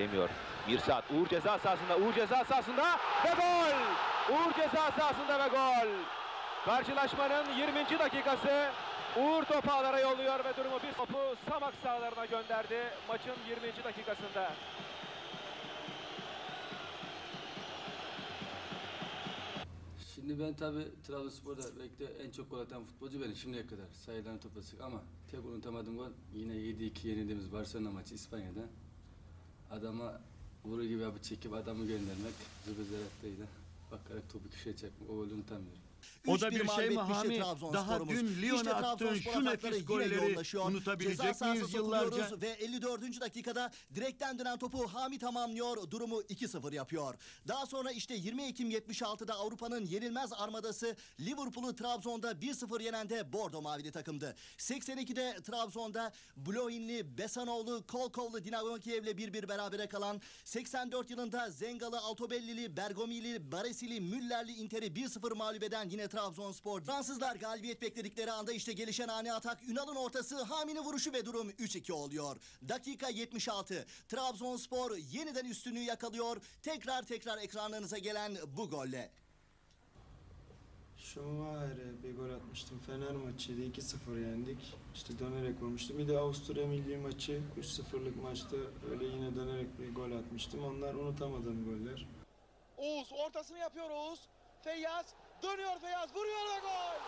yemiyor. Mirsat Uğur ceza sahasında, Uğur ceza sahasında ve gol! Uğur ceza sahasında ve gol! Karşılaşmanın 20. dakikası Uğur topu ağlara yolluyor ve durumu bir topu Samak sahalarına gönderdi maçın 20. dakikasında. Şimdi ben tabi Trabzonspor'da belki de en çok gol atan futbolcu benim şimdiye kadar sayılarını toplasak ama tek unutamadığım gol yine 7-2 yenildiğimiz Barcelona maçı İspanya'da. Adama vuru gibi yapıp çekip adamı göndermek Zubizarret'teydi. Bakarak topu köşeye çekmek o golü unutamıyorum. O da 3-1 bir şey mi Hami? Trabzonspor'umuz. Daha dün Lyon'a İşte attığın şu nefis golleri unutabilecek miyiz yıllarca? Ve 54. dakikada direkten dönen topu Hami tamamlıyor. Durumu 2-0 yapıyor. Daha sonra işte 20 Ekim 76'da Avrupa'nın yenilmez armadası Liverpool'u Trabzon'da 1-0 yenen de Bordo Mavili takımdı. 82'de Trabzon'da Blohinli, Besanoğlu, Kolkovlu Dinamo Kiev'le 1-1 berabere kalan 84 yılında Zengalı, Altobellili, Bergomili, Baresili, Müllerli Inter'i 1-0 mağlup eden yine Trabzonspor. Fransızlar galibiyet bekledikleri anda işte gelişen ani atak Ünal'ın ortası Hami'nin vuruşu ve durum 3-2 oluyor. Dakika 76. Trabzonspor yeniden üstünlüğü yakalıyor. Tekrar tekrar ekranlarınıza gelen bu golle. Schumacher'e bir gol atmıştım. Fener maçıydı. 2-0 yendik. İşte dönerek vurmuştum. Bir de Avusturya milli maçı 3-0'lık maçta öyle yine dönerek bir gol atmıştım. Onlar unutamadığım goller. Oğuz ortasını yapıyor Oğuz. Feyyaz dönüyor Feyyaz vuruyor ve gol.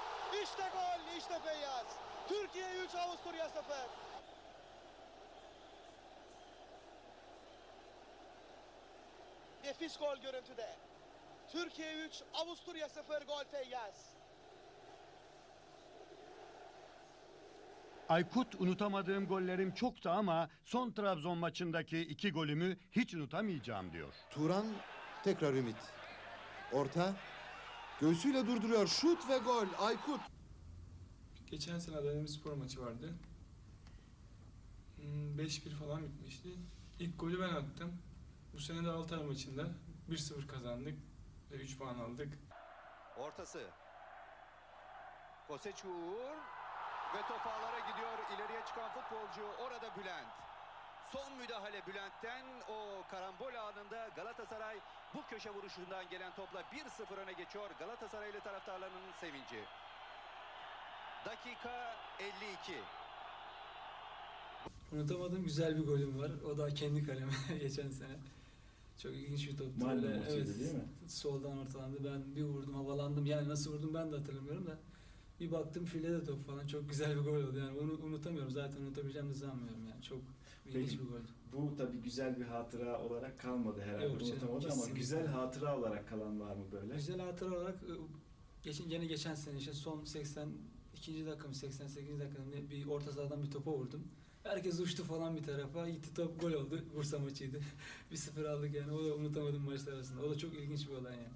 İşte gol işte Feyyaz. Türkiye 3 Avusturya 0. Nefis gol görüntüde. Türkiye 3 Avusturya 0 gol Feyyaz. Aykut unutamadığım gollerim çoktu ama son Trabzon maçındaki iki golümü hiç unutamayacağım diyor. Turan tekrar Ümit. Orta. Göğsüyle durduruyor. Şut ve gol. Aykut. Geçen sene Adana spor maçı vardı. Hmm, 5-1 falan bitmişti. İlk golü ben attım. Bu sene de Altay maçında 1-0 kazandık ve 3 puan aldık. Ortası. Koseç Uğur ve top ağlara gidiyor. İleriye çıkan futbolcu orada Bülent. Son müdahale Bülent'ten o karambol anında Galatasaray bu köşe vuruşundan gelen topla 1-0 öne geçiyor. Galatasaraylı taraftarlarının sevinci. Dakika 52. Unutamadığım güzel bir golüm var. O da kendi kaleme geçen sene. Çok ilginç bir toptu. Mahalle maçıydı değil mi? Soldan ortalandı. Ben bir vurdum havalandım. Yani nasıl vurdum ben de hatırlamıyorum da. Bir baktım filede top falan. Çok güzel bir gol oldu. Yani onu unutamıyorum. Zaten unutabileceğimi sanmıyorum yani. Çok ilginç bir gol. Bu tabii güzel bir hatıra olarak kalmadı herhalde. Yok canım, Unutamadı ama kesinlikle. güzel hatıra olarak kalan var mı böyle? Güzel hatıra olarak e, geçen gene geçen sene işte son 82. dakika mı 88. dakika mı ne, bir orta sahadan bir topa vurdum. Herkes uçtu falan bir tarafa. Gitti top gol oldu. Bursa maçıydı. 1-0 aldık yani. O da unutamadığım maçlar arasında. O da çok ilginç bir olay yani.